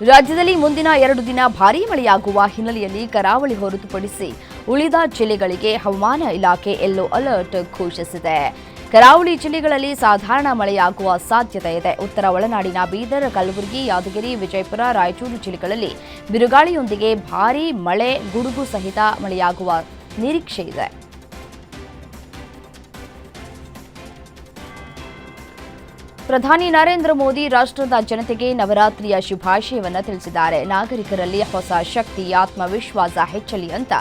ರಾಜ್ಯದಲ್ಲಿ ಮುಂದಿನ ಎರಡು ದಿನ ಭಾರೀ ಮಳೆಯಾಗುವ ಹಿನ್ನೆಲೆಯಲ್ಲಿ ಕರಾವಳಿ ಹೊರತುಪಡಿಸಿ ಉಳಿದ ಜಿಲ್ಲೆಗಳಿಗೆ ಹವಾಮಾನ ಇಲಾಖೆ ಯೆಲ್ಲೋ ಅಲರ್ಟ್ ಘೋಷಿಸಿದೆ. ಕರಾವಳಿ ಜಿಲ್ಲೆಗಳಲ್ಲಿ ಸಾಧಾರಣ ಮಳೆಯಾಗುವ ಸಾಧ್ಯತೆ ಇದೆ. ಉತ್ತರ ಒಳನಾಡಿನ ಬೀದರ್, ಕಲಬುರಗಿ, ಯಾದಗಿರಿ, ವಿಜಯಪುರ, ರಾಯಚೂರು ಜಿಲ್ಲೆಗಳಲ್ಲಿ ಬಿರುಗಾಳಿಯೊಂದಿಗೆ ಭಾರೀ ಮಳೆ, ಗುಡುಗು ಸಹಿತ ಮಳೆಯಾಗುವ ನಿರೀಕ್ಷೆ ಇದೆ. ಪ್ರಧಾನಿ ನರೇಂದ್ರ ಮೋದಿ ರಾಷ್ಟ್ರದ ಜನತೆಗೆ ನವರಾತ್ರಿಯ ಶುಭಾಶಯವನ್ನು ತಿಳಿಸಿದ್ದಾರೆ. ನಾಗರಿಕರಲ್ಲಿ ಹೊಸ ಶಕ್ತಿ, ಆತ್ಮವಿಶ್ವಾಸ ಹೆಚ್ಚಲಿ ಅಂತ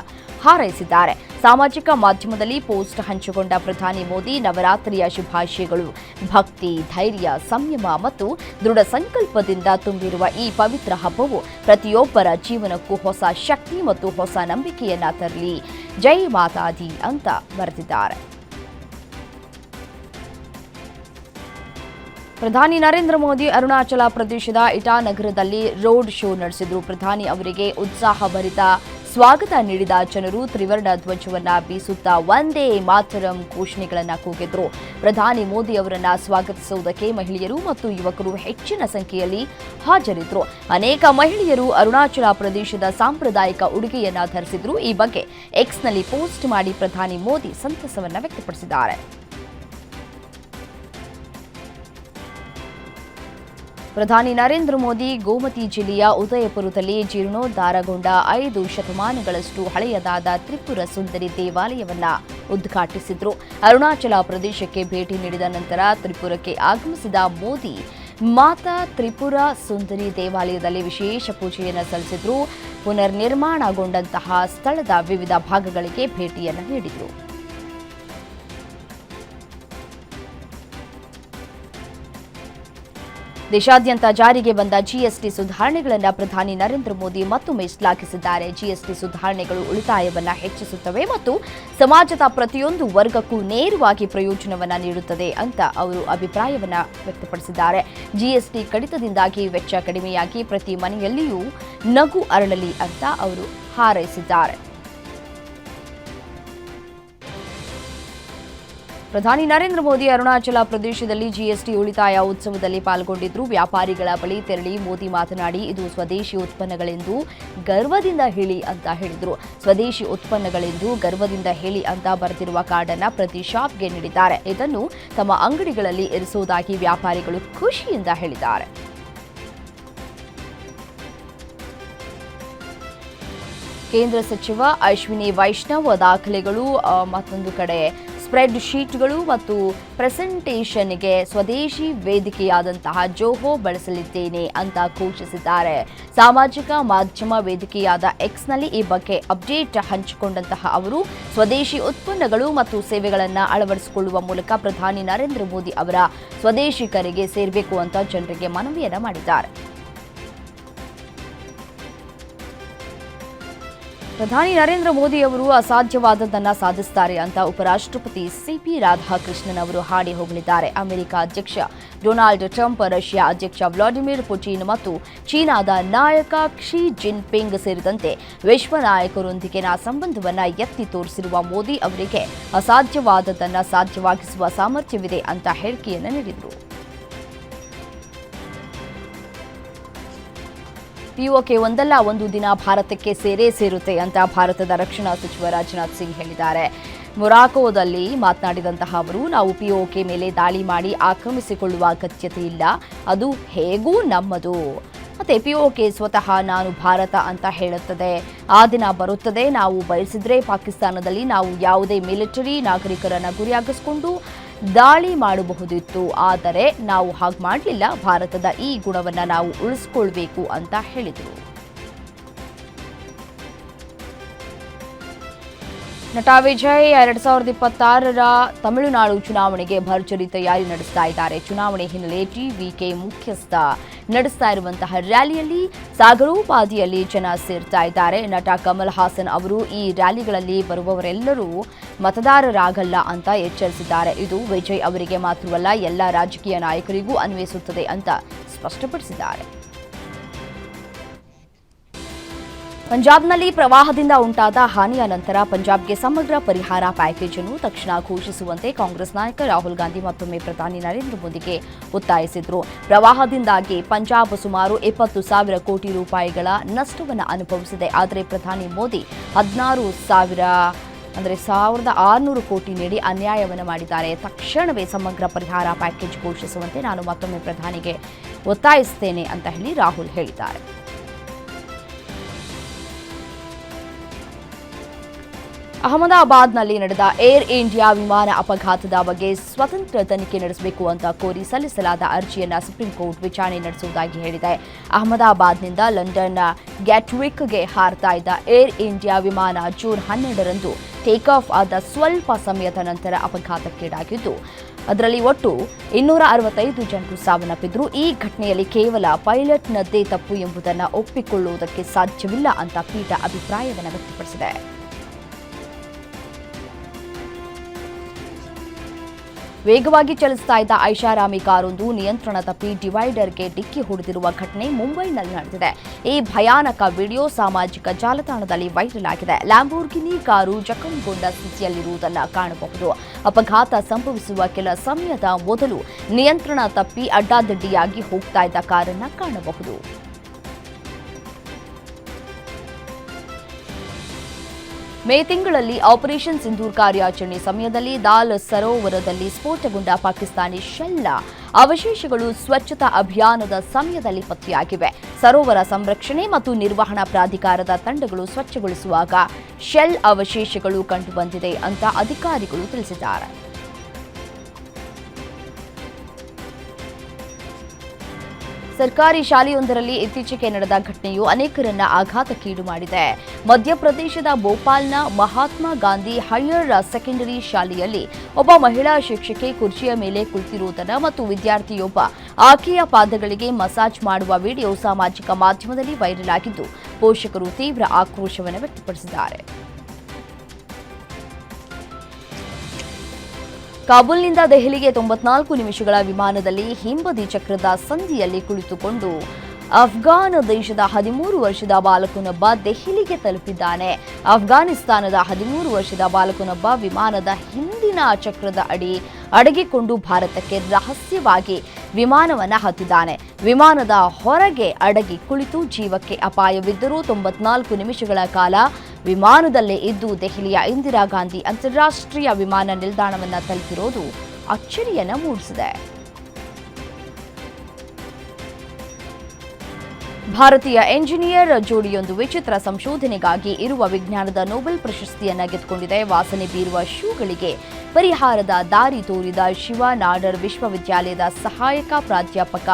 ಹಾರೈಸಿದ್ದಾರೆ. ಸಾಮಾಜಿಕ ಮಾಧ್ಯಮದಲ್ಲಿ ಪೋಸ್ಟ್ ಹಂಚಿಕೊಂಡ ಪ್ರಧಾನಿ ಮೋದಿ ನವರಾತ್ರಿಯ ಶುಭಾಶಯಗಳು ಭಕ್ತಿ, ಧೈರ್ಯ, ಸಂಯಮ ಮತ್ತು ದೃಢ ಸಂಕಲ್ಪದಿಂದ ತುಂಬಿರುವ ಈ ಪವಿತ್ರ ಹಬ್ಬವು ಪ್ರತಿಯೊಬ್ಬರ ಜೀವನಕ್ಕೂ ಹೊಸ ಶಕ್ತಿ ಮತ್ತು ಹೊಸ ನಂಬಿಕೆಯನ್ನ ತರಲಿ. ಜೈ ಮಾತಾದಿ ಅಂತ ಬರೆದಿದ್ದಾರೆ. ಪ್ರಧಾನಿ ನರೇಂದ್ರ ಮೋದಿ ಅರುಣಾಚಲ ಪ್ರದೇಶದ ಇಟಾನಗರದಲ್ಲಿ ರೋಡ್ ಶೋ ನಡೆಸಿದ್ರು. ಪ್ರಧಾನಿ ಅವರಿಗೆ ಉತ್ಸಾಹಭರಿತ ಸ್ವಾಗತ ನೀಡಿದ ಜನರು ತ್ರಿವರ್ಣ ಧ್ವಜವನ್ನ ಬೀಸುತ್ತಾ ಒಂದೇ ಮಾತರಂ ಘೋಷಣೆಗಳನ್ನ ಕೂಗಿದ್ರು. ಪ್ರಧಾನಿ ಮೋದಿ ಅವರನ್ನ ಸ್ವಾಗತಿಸುವುದಕ್ಕೆ ಮಹಿಳೆಯರು ಮತ್ತು ಯುವಕರು ಹೆಚ್ಚಿನ ಸಂಖ್ಯೆಯಲ್ಲಿ ಹಾಜರಿದ್ದರು ಅನೇಕ ಮಹಿಳೆಯರು ಅರುಣಾಚಲ ಪ್ರದೇಶದ ಸಾಂಪ್ರದಾಯಿಕ ಉಡುಗೆಯನ್ನ ಧರಿಸಿದ್ರು. ಈ ಬಗ್ಗೆ ಎಕ್ಸ್ನಲ್ಲಿ ಪೋಸ್ಟ್ ಮಾಡಿ ಪ್ರಧಾನಿ ಮೋದಿ ಸಂತಸವನ್ನ ವ್ಯಕ್ತಪಡಿಸಿದ್ದಾರೆ. ಪ್ರಧಾನಿ ನರೇಂದ್ರ ಮೋದಿ ಗೋಮತಿ ಜಿಲ್ಲೆಯ ಉದಯಪುರದಲ್ಲಿ ಜೀರ್ಣೋದ್ಧಾರಗೊಂಡ ಐದು ಶತಮಾನಗಳಷ್ಟು ಹಳೆಯದಾದ ತ್ರಿಪುರ ಸುಂದರಿ ದೇವಾಲಯವನ್ನ ಉದ್ಘಾಟಿಸಿದರು. ಅರುಣಾಚಲ ಪ್ರದೇಶಕ್ಕೆ ಭೇಟಿ ನೀಡಿದ ನಂತರ ತ್ರಿಪುರಕ್ಕೆ ಆಗಮಿಸಿದ ಮೋದಿ ಮಾತಾ ತ್ರಿಪುರ ಸುಂದರಿ ದೇವಾಲಯದಲ್ಲಿ ವಿಶೇಷ ಪೂಜೆಯನ್ನು ಸಲ್ಲಿಸಿದ್ರು. ಪುನರ್ನಿರ್ಮಾಣಗೊಂಡಂತಹ ಸ್ಥಳದ ವಿವಿಧ ಭಾಗಗಳಿಗೆ ಭೇಟಿಯನ್ನು ನೀಡಿದರು. ದೇಶಾದ್ಯಂತ ಜಾರಿಗೆ ಬಂದ ಜಿಎಸ್ಟಿ ಸುಧಾರಣೆಗಳನ್ನು ಪ್ರಧಾನಿ ನರೇಂದ್ರ ಮೋದಿ ಮತ್ತೊಮ್ಮೆ ಶ್ಲಾಘಿಸಿದ್ದಾರೆ. ಜಿಎಸ್ಟಿ ಸುಧಾರಣೆಗಳು ಉಳಿತಾಯವನ್ನು ಹೆಚ್ಚಿಸುತ್ತವೆ ಮತ್ತು ಸಮಾಜದ ಪ್ರತಿಯೊಂದು ವರ್ಗಕ್ಕೂ ನೇರವಾಗಿ ಪ್ರಯೋಜನವನ್ನು ನೀಡುತ್ತದೆ ಅಂತ ಅವರು ಅಭಿಪ್ರಾಯವನ್ನು ವ್ಯಕ್ತಪಡಿಸಿದ್ದಾರೆ. ಜಿಎಸ್ಟಿ ಕಡಿತದಿಂದಾಗಿ ವೆಚ್ಚ ಕಡಿಮೆಯಾಗಿ ಪ್ರತಿ ಮನೆಯಲ್ಲಿಯೂ ನಗು ಅರಳಲಿ ಅಂತ ಅವರು ಹಾರೈಸಿದ್ದಾರೆ. ಪ್ರಧಾನಿ ನರೇಂದ್ರ ಮೋದಿ ಅರುಣಾಚಲ ಪ್ರದೇಶದಲ್ಲಿ ಜಿಎಸ್ಟಿ ಉಳಿತಾಯ ಉತ್ಸವದಲ್ಲಿ ಪಾಲ್ಗೊಂಡಿದ್ದರು ವ್ಯಾಪಾರಿಗಳ ಬಳಿ ತೆರಳಿ ಮೋದಿ ಮಾತನಾಡಿ, ಇದು ಸ್ವದೇಶಿ ಉತ್ಪನ್ನಗಳೆಂದು ಗರ್ವದಿಂದ ಹೇಳಿ ಅಂತ ಹೇಳಿದರು. ಸ್ವದೇಶಿ ಉತ್ಪನ್ನಗಳೆಂದು ಗರ್ವದಿಂದ ಹೇಳಿ ಅಂತ ಬರೆದಿರುವ ಕಾರ್ಡನ್ನು ಪ್ರತಿ ಶಾಪ್ಗೆ ನೀಡಿದ್ದಾರೆ. ಇದನ್ನು ತಮ್ಮ ಅಂಗಡಿಗಳಲ್ಲಿ ಇರಿಸುವುದಾಗಿ ವ್ಯಾಪಾರಿಗಳು ಖುಷಿಯಿಂದ ಹೇಳಿದ್ದಾರೆ. ಕೇಂದ್ರ ಸಚಿವ ಅಶ್ವಿನಿ ವೈಷ್ಣವ್ ದಾಖಲೆಗಳು ಮತ್ತೊಂದು ಕಡೆ ಸ್ಪ್ರೆಡ್ ಶೀಟ್ಗಳು ಮತ್ತು ಪ್ರೆಸೆಂಟೇಷನ್ಗೆ ಸ್ವದೇಶಿ ವೇದಿಕೆಯಾದಂತಹ ಜೋಹೋ ಬಳಸಲಿದ್ದೇನೆ ಅಂತ ಘೋಷಿಸಿದ್ದಾರೆ. ಸಾಮಾಜಿಕ ಮಾಧ್ಯಮ ವೇದಿಕೆಯಾದ ಎಕ್ಸ್ನಲ್ಲಿ ಈ ಬಗ್ಗೆ ಅಪ್ಡೇಟ್ ಹಂಚಿಕೊಂಡಂತಹ ಅವರು, ಸ್ವದೇಶಿ ಉತ್ಪನ್ನಗಳು ಮತ್ತು ಸೇವೆಗಳನ್ನು ಅಳವಡಿಸಿಕೊಳ್ಳುವ ಮೂಲಕ ಪ್ರಧಾನಿ ನರೇಂದ್ರ ಮೋದಿ ಅವರ ಸ್ವದೇಶಿ ಕರೆಗೆ ಸೇರಬೇಕು ಅಂತ ಜನರಿಗೆ ಮನವಿಯನ್ನು ಮಾಡಿದ್ದಾರೆ. ಪ್ರಧಾನಿ ನರೇಂದ್ರ ಮೋದಿ ಅವರು ಅಸಾಧ್ಯವಾದದ್ದನ್ನ ಸಾಧಿಸುತ್ತಾರೆ ಅಂತ ಉಪರಾಷ್ಟ್ರಪತಿ ಸಿಪಿ ರಾಧಾಕೃಷ್ಣನ್ ಅವರು ಹಾಡಿ ಹೋಗಲಿದ್ದಾರೆ ಅಮೆರಿಕ ಅಧ್ಯಕ್ಷ ಡೊನಾಲ್ಡ್ ಟ್ರಂಪ್, ರಷ್ಯಾ ಅಧ್ಯಕ್ಷ ವ್ಲಾಡಿಮಿರ್ ಪುಟಿನ್ ಮತ್ತು ಚೀನಾದ ನಾಯಕ ಕ್ಷಿ ಜಿನ್ಪಿಂಗ್ ಸೇರಿದಂತೆ ವಿಶ್ವ ನಾಯಕರೊಂದಿಗಿನ ಸಂಬಂಧವನ್ನ ಎತ್ತಿ ತೋರಿಸಿರುವ ಮೋದಿ ಅವರಿಗೆ ಅಸಾಧ್ಯವಾದದ್ದನ್ನ ಸಾಧ್ಯವಾಗಿಸುವ ಸಾಮರ್ಥ್ಯವಿದೆ ಅಂತ ಹೇಳಿಕೆಯನ್ನು ನೀಡಿದರು. ಪಿಒಕೆ ಒಂದಲ್ಲ, ಒಂದು ದಿನ ಭಾರತಕ್ಕೆ ಸೇರೇ ಸೇರುತ್ತೆ ಅಂತ ಭಾರತದ ರಕ್ಷಣಾ ಸಚಿವ ರಾಜನಾಥ್ ಸಿಂಗ್ ಹೇಳಿದ್ದಾರೆ. ಮೊರಾಕೋದಲ್ಲಿ ಮಾತನಾಡಿದಂತಹ ಅವರು, ನಾವು ಪಿಒಕೆ ಮೇಲೆ ದಾಳಿ ಮಾಡಿ ಆಕ್ರಮಿಸಿಕೊಳ್ಳುವ ಅಗತ್ಯತೆ ಇಲ್ಲ. ಅದು ಹೇಗೂ ನಮ್ಮದು. ಮತ್ತೆ ಪಿಒಕೆ ಸ್ವತಃ ನಾನು ಭಾರತ ಅಂತ ಹೇಳುತ್ತದೆ. ಆ ದಿನ ಬರುತ್ತದೆ. ನಾವು ಬಯಸಿದ್ರೆ ಪಾಕಿಸ್ತಾನದಲ್ಲಿ ನಾವು ಯಾವುದೇ ಮಿಲಿಟರಿ ನಾಗರಿಕರನ್ನು ಗುರಿಯಾಗಿಸಿಕೊಂಡು ದಾಳಿ ಮಾಡಬಹುದಿತ್ತು. ಆದರೆ ನಾವು ಹಾಗೆ ಮಾಡಲಿಲ್ಲ. ಭಾರತದ ಈ ಗುಣವನ್ನು ನಾವು ಉಳಿಸ್ಕೊಳ್ಬೇಕು ಅಂತ ಹೇಳಿದರು. ನಟ ವಿಜಯ್ ಎರಡ್ ಸಾವಿರದ ಇಪ್ಪತ್ತಾರರ ತಮಿಳುನಾಡು ಚುನಾವಣೆಗೆ ಭರ್ಜರಿ ತಯಾರಿ ನಡೆಸ್ತಾ ಇದ್ದಾರೆ. ಚುನಾವಣೆ ಹಿನ್ನೆಲೆ ಟಿವಿಕೆ ಮುಖ್ಯಸ್ಥ ನಡೆಸ್ತಾ ಇರುವಂತಹ ರ್ಯಾಲಿಯಲ್ಲಿ ಸಾಗರೋಪಾದಿಯಲ್ಲಿ ಜನ ಸೇರ್ತಾ ಇದ್ದಾರೆ. ನಟ ಕಮಲ್ ಹಾಸನ್ ಅವರು ಈ ರ್ಯಾಲಿಗಳಲ್ಲಿ ಬರುವವರೆಲ್ಲರೂ ಮತದಾರರಾಗಲ್ಲ ಅಂತ ಎಚ್ಚರಿಸಿದ್ದಾರೆ. ಇದು ವಿಜಯ್ ಅವರಿಗೆ ಮಾತ್ರವಲ್ಲ, ಎಲ್ಲ ರಾಜಕೀಯ ನಾಯಕರಿಗೂ ಅನ್ವಯಿಸುತ್ತದೆ ಅಂತ ಸ್ಪಷ್ಟಪಡಿಸಿದ್ದಾರೆ. ಪಂಜಾಬ್ನಲ್ಲಿ ಪ್ರವಾಹದಿಂದ ಉಂಟಾದ ಹಾನಿಯ ನಂತರ ಪಂಜಾಬ್ಗೆ ಸಮಗ್ರ ಪರಿಹಾರ ಪ್ಯಾಕೇಜ್ ಅನ್ನು ತಕ್ಷಣ ಘೋಷಿಸುವಂತೆ ಕಾಂಗ್ರೆಸ್ ನಾಯಕ ರಾಹುಲ್ ಗಾಂಧಿ ಮತ್ತೊಮ್ಮೆ ಪ್ರಧಾನಿ ನರೇಂದ್ರ ಮೋದಿಗೆ ಒತ್ತಾಯಿಸಿದರು. ಪ್ರವಾಹದಿಂದಾಗಿ ಪಂಜಾಬ್ ಸುಮಾರು ಇಪ್ಪತ್ತು ಸಾವಿರ ಕೋಟಿ ರೂಪಾಯಿಗಳ ನಷ್ಟವನ್ನು ಅನುಭವಿಸಿದೆ. ಆದರೆ ಪ್ರಧಾನಿ ಮೋದಿ ಹದಿನಾರು ಸಾವಿರ, ಅಂದರೆ ಸಾವಿರದ ಆರುನೂರು ಕೋಟಿ ನೀಡಿ ಅನ್ಯಾಯವನ್ನು ಮಾಡಿದ್ದಾರೆ. ತಕ್ಷಣವೇ ಸಮಗ್ರ ಪರಿಹಾರ ಪ್ಯಾಕೇಜ್ ಘೋಷಿಸುವಂತೆ ನಾನು ಮತ್ತೊಮ್ಮೆ ಪ್ರಧಾನಿಗೆ ಒತ್ತಾಯಿಸುತ್ತೇನೆ ಅಂತ ಹೇಳಿ ರಾಹುಲ್ ಹೇಳಿದ್ದಾರೆ. ಅಹಮದಾಬಾದ್ನಲ್ಲಿ ನಡೆದ ಏರ್ ಇಂಡಿಯಾ ವಿಮಾನ ಅಪಘಾತದ ಬಗ್ಗೆ ಸ್ವತಂತ್ರ ತನಿಖೆ ನಡೆಸಬೇಕು ಅಂತ ಕೋರಿ ಸಲ್ಲಿಸಲಾದ ಅರ್ಜಿಯನ್ನು ಸುಪ್ರೀಂ ಕೋರ್ಟ್ ವಿಚಾರಣೆ ನಡೆಸುವುದಾಗಿ ಹೇಳಿದೆ. ಅಹಮದಾಬಾದ್ನಿಂದ ಲಂಡನ್ ಗ್ಯಾಟ್ವಿಕ್ಗೆ ಹಾರ್ತಾ ಇದ್ದ ಏರ್ ಇಂಡಿಯಾ ವಿಮಾನ ಜೂನ್ ಹನ್ನೆರಡರಂದು ಟೇಕ್ ಆಫ್ ಆದ ಸ್ವಲ್ಪ ಸಮಯದ ನಂತರ ಅಪಘಾತಕ್ಕೀಡಾಗಿದ್ದು, ಅದರಲ್ಲಿ ಒಟ್ಟು ಇನ್ನೂರ ಅರವತ್ತೈದು ಜನರು ಸಾವನ್ನಪ್ಪಿದ್ರು. ಈ ಘಟನೆಯಲ್ಲಿ ಕೇವಲ ಪೈಲಟ್ನದ್ದೇ ತಪ್ಪು ಎಂಬುದನ್ನು ಒಪ್ಪಿಕೊಳ್ಳುವುದಕ್ಕೆ ಸಾಧ್ಯವಿಲ್ಲ ಅಂತ ಪೀಠ ಅಭಿಪ್ರಾಯವನ್ನು ವ್ಯಕ್ತಪಡಿಸಿದೆ. ವೇಗವಾಗಿ ಚಲಿಸ್ತಾ ಇದ್ದ ಐಷಾರಾಮಿ ಕಾರೊಂದು ನಿಯಂತ್ರಣ ತಪ್ಪಿ ಡಿವೈಡರ್ಗೆ ಡಿಕ್ಕಿ ಹೊಡೆದಿರುವ ಘಟನೆ ಮುಂಬೈನಲ್ಲಿ ನಡೆದಿದೆ. ಈ ಭಯಾನಕ ವಿಡಿಯೋ ಸಾಮಾಜಿಕ ಜಾಲತಾಣದಲ್ಲಿ ವೈರಲ್ ಆಗಿದೆ. ಲ್ಯಾಂಬೋರ್ಗಿನಿ ಕಾರು ಜಖಂಗೊಂಡ ಸ್ಥಿತಿಯಲ್ಲಿರುವುದನ್ನು ಕಾಣಬಹುದು. ಅಪಘಾತ ಸಂಭವಿಸುವ ಕೆಲ ಸಮಯದ ಮೊದಲು ನಿಯಂತ್ರಣ ತಪ್ಪಿ ಅಡ್ಡಾದಿಡ್ಡಿಯಾಗಿ ಹೋಗ್ತಾ ಇದ್ದ ಕಾರನ್ನ ಕಾಣಬಹುದು. ಮೇ ತಿಂಗಳಲ್ಲಿ ಆಪರೇಷನ್ ಸಿಂಧೂರ್ ಕಾರ್ಯಾಚರಣೆ ಸಮಯದಲ್ಲಿ ದಾಲ್ ಸರೋವರದಲ್ಲಿ ಸ್ಫೋಟಗೊಂಡ ಪಾಕಿಸ್ತಾನಿ ಶೆಲ್ಲ. ಅವಶೇಷಗಳು ಸ್ವಚ್ಛತಾ ಅಭಿಯಾನದ ಸಮಯದಲ್ಲಿ ಪತ್ತೆಯಾಗಿವೆ. ಸರೋವರ ಸಂರಕ್ಷಣೆ ಮತ್ತು ನಿರ್ವಹಣಾ ಪ್ರಾಧಿಕಾರದ ತಂಡಗಳು ಸ್ವಚ್ಛಗೊಳಿಸುವಾಗ ಶೆಲ್ ಅವಶೇಷಗಳು ಕಂಡುಬಂದಿದೆ ಅಂತ ಅಧಿಕಾರಿಗಳು ತಿಳಿಸಿದ್ದಾರೆ. ಸರ್ಕಾರಿ ಶಾಲೆಯೊಂದರಲ್ಲಿ ಇತ್ತೀಚೆಗೆ ನಡೆದ ಘಟನೆಯು ಅನೇಕರನ್ನ ಆಘಾತಕ್ಕೀಡು ಮಾಡಿದೆ. ಮಧ್ಯಪ್ರದೇಶದ ಭೋಪಾಲ್ನ ಮಹಾತ್ಮ ಗಾಂಧಿ ಹೈಯರ್ ಸೆಕೆಂಡರಿ ಶಾಲೆಯಲ್ಲಿ ಒಬ್ಬ ಮಹಿಳಾ ಶಿಕ್ಷಕಿ ಕುರ್ಚಿಯ ಮೇಲೆ ಕುಳಿತಿರುವುದನ್ನು ಮತ್ತು ವಿದ್ಯಾರ್ಥಿಯೊಬ್ಬ ಆಕೆಯ ಪಾದಗಳಿಗೆ ಮಸಾಜ್ ಮಾಡುವ ವಿಡಿಯೋ ಸಾಮಾಜಿಕ ಮಾಧ್ಯಮದಲ್ಲಿ ವೈರಲ್ ಆಗಿದ್ದು, ಪೋಷಕರು ತೀವ್ರ ಆಕ್ರೋಶವನ್ನು ವ್ಯಕ್ತಪಡಿಸಿದ್ದಾರೆ. ಕಾಬೂಲ್ನಿಂದ ದೆಹಲಿಗೆ ತೊಂಬತ್ನಾಲ್ಕು ನಿಮಿಷಗಳ ವಿಮಾನದಲ್ಲಿ ಹಿಂಬದಿ ಚಕ್ರದ ಸಂಧಿಯಲ್ಲಿ ಕುಳಿತುಕೊಂಡು ಅಫ್ಘಾನ್ ದೇಶದ ಹದಿಮೂರು ವರ್ಷದ ಬಾಲಕನೊಬ್ಬ ದೆಹಲಿಗೆ ತಲುಪಿದ್ದಾನೆ. ಅಫ್ಘಾನಿಸ್ತಾನದ ಹದಿಮೂರು ವರ್ಷದ ಬಾಲಕನೊಬ್ಬ ವಿಮಾನದ ಹಿಂದಿನ ಚಕ್ರದ ಅಡಿ ಅಡಗಿಕೊಂಡು ಭಾರತಕ್ಕೆ ರಹಸ್ಯವಾಗಿ ವಿಮಾನವನ್ನು ಹತ್ತಿದ್ದಾನೆ. ವಿಮಾನದ ಹೊರಗೆ ಅಡಗಿ ಕುಳಿತು ಜೀವಕ್ಕೆ ಅಪಾಯವಿದ್ದರೂ ತೊಂಬತ್ನಾಲ್ಕು ನಿಮಿಷಗಳ ಕಾಲ ವಿಮಾನದಲ್ಲೇ ಇದ್ದು ದೆಹಲಿಯ ಇಂದಿರಾ ಗಾಂಧಿ ಅಂತಾರಾಷ್ಟ್ರೀಯ ವಿಮಾನ ನಿಲ್ದಾಣವನ್ನು ತಲುಪಿರೋದು ಅಚ್ಚರಿಯನ್ನು ಮೂಡಿಸಿದೆ. ಭಾರತೀಯ ಎಂಜಿನಿಯರ್ ಜೋಡಿಯೊಂದು ವಿಚಿತ್ರ ಸಂಶೋಧನೆಗಾಗಿ ಇರುವ ವಿಜ್ಞಾನದ ನೊಬೆಲ್ ಪ್ರಶಸ್ತಿಯನ್ನು ಗೆದ್ದುಕೊಂಡಿದೆ. ವಾಸನೆ ಬೀರುವ ಶೂಗಳಿಗೆ ಪರಿಹಾರದ ದಾರಿ ತೋರಿದ ಶಿವ ನಾಡರ್ ವಿಶ್ವವಿದ್ಯಾಲಯದ ಸಹಾಯಕ ಪ್ರಾಧ್ಯಾಪಕ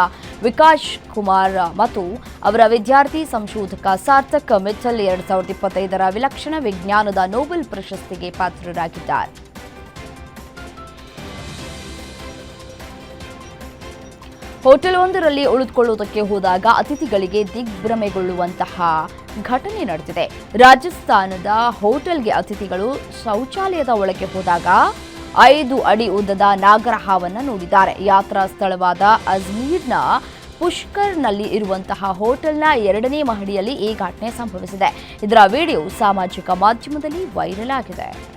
ವಿಕಾಶ್ ಕುಮಾರ್ ಮತ್ತು ಅವರ ವಿದ್ಯಾರ್ಥಿ ಸಂಶೋಧಕ ಸಾರ್ಥಕ್ ಮಿಥಲ್ ಎರಡ್ ಸಾವಿರದ ಇಪ್ಪತ್ತೈದರ ವಿಲಕ್ಷಣ ವಿಜ್ಞಾನದ ನೊಬೆಲ್ ಪ್ರಶಸ್ತಿಗೆ ಪಾತ್ರರಾಗಿದ್ದಾರೆ. ಹೋಟೆಲ್ ಒಂದರಲ್ಲಿ ಉಳಿದುಕೊಳ್ಳುವುದಕ್ಕೆ ಹೋದಾಗ ಅತಿಥಿಗಳಿಗೆ ದಿಗ್ಭ್ರಮೆಗೊಳ್ಳುವಂತಹ ಘಟನೆ ನಡೆದಿದೆ. ರಾಜಸ್ಥಾನದ ಹೋಟೆಲ್ಗೆ ಅತಿಥಿಗಳು ಶೌಚಾಲಯದ ಒಳಗೆ ಹೋದಾಗ ಐದು ಅಡಿ ಉದ್ದದ ನಾಗರಹಾವನ್ನು ನೋಡಿದ್ದಾರೆ. ಯಾತ್ರಾ ಸ್ಥಳವಾದ ಅಜ್ಮೀರ್ನ ಪುಷ್ಕರ್ನಲ್ಲಿ ಇರುವಂತಹ ಹೋಟೆಲ್ನ ಎರಡನೇ ಮಹಡಿಯಲ್ಲಿ ಈ ಘಟನೆ ಸಂಭವಿಸಿದೆ. ಇದರ ವಿಡಿಯೋ ಸಾಮಾಜಿಕ ಮಾಧ್ಯಮದಲ್ಲಿ ವೈರಲ್ ಆಗಿದೆ.